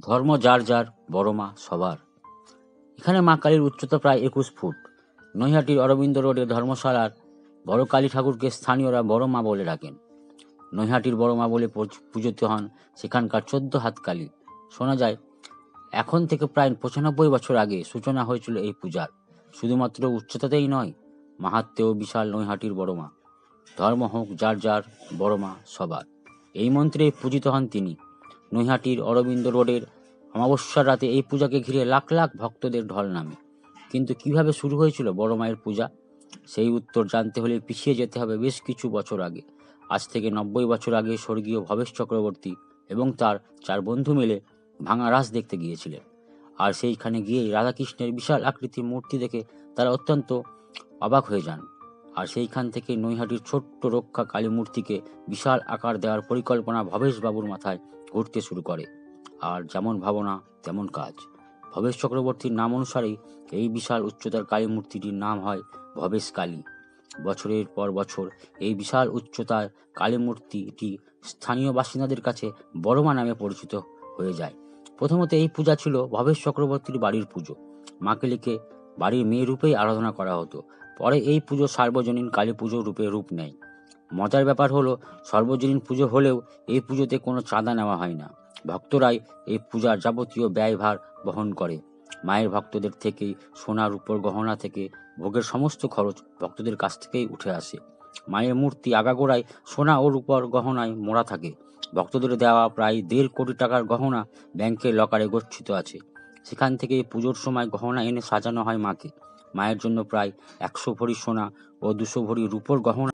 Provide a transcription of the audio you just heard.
ধর্ম যার যার, বড় মা সবার। এখানে মা কালীর উচ্চতা প্রায় একুশ ফুট। নৈহাটির অরবিন্দ রোডের ধর্মশালার বড় কালী ঠাকুরকে স্থানীয়রা বড় মা বলে ডাকেন। নৈহাটির বড় মা বলে পূজ- পূজিত হন সেখানকার চোদ্দ হাত কালী। শোনা যায়, এখন থেকে প্রায় পঁচানব্বই বছর আগে সূচনা হয়েছিল এই পূজার। শুধুমাত্র উচ্চতাতেই নয় মাহাত্মেও বিশাল নৈহাটির বড় মা। ধর্ম হোক যার যার, বড় মা সবার। এই মন্ত্রে পূজিত হন তিনি। নৈহাটির অরবিন্দ রোডের অমাবস্যার রাতে এই পূজাকে ঘিরে লাখ লাখ ভক্তদের ঢল নামে। কিন্তু কীভাবে শুরু হয়েছিল বড় মায়ের পূজা? সেই উত্তর জানতে হলে পিছিয়ে যেতে হবে বেশ কিছু বছর আগে। আজ থেকে নব্বই বছর আগে স্বর্গীয় ভবেশ চক্রবর্তী এবং তার চার বন্ধু মিলে ভাঙা রাস দেখতে গিয়েছিলেন। আর সেইখানে গিয়েই রাধাকৃষ্ণের বিশাল আকৃতির মূর্তি দেখে তারা অত্যন্ত অবাক হয়ে যান। আর সেইখান থেকে নৈহাটির ছোট্ট রক্ষা কালী মূর্তিকে বিশাল আকার দেওয়ার পরিকল্পনা ভবেশ বাবুর মাথায় ঘুরতে শুরু করে। আর যেমন ভাবনা, তেমন কাজ। ভবেশ চক্রবর্তীর নাম অনুসারেই এই বিশাল উচ্চতার কালী মূর্তিটির নাম হয় ভবেশ কালী। বছরের পর বছর এই বিশাল উচ্চতার কালী মূর্তিটি স্থানীয় বাসিন্দাদের কাছে বড়মা নামে পরিচিত হয়ে যায়। প্রথমত এই পূজা ছিল ভবেশ চক্রবর্তীর বাড়ির পুজো। মাকেলিকে বাড়ির মেয়ে রূপেই আরাধনা করা হতো। পরে এই পুজো সার্বজনীন কালী পুজো রূপে রূপ নেয়। মজার ব্যাপার হলো, সর্বজনীন পুজো হলেও এই পুজোতে কোনো চাঁদা নেওয়া হয় না। ভক্তরাই এই পূজার যাবতীয় ব্যয়ভার বহন করে। মায়ের ভক্তদের থেকেই সোনার উপর গহনা থেকে ভোগের সমস্ত খরচ ভক্তদের কাছ থেকেই উঠে আসে। মায়ের মূর্তি আগাগোড়ায় সোনা ও রূপর গহনায় মোড়া থাকে। ভক্তদের দেওয়া প্রায় দেড় কোটি টাকার গহনা ব্যাংকের লকারে গচ্ছিত আছে। সেখান থেকে পুজোর সময় গহনা এনে সাজানো হয় মাকে। মায়ের জন্য প্রায় একশো ভরি সোনা ও দুশো ভরি রূপোর গহনা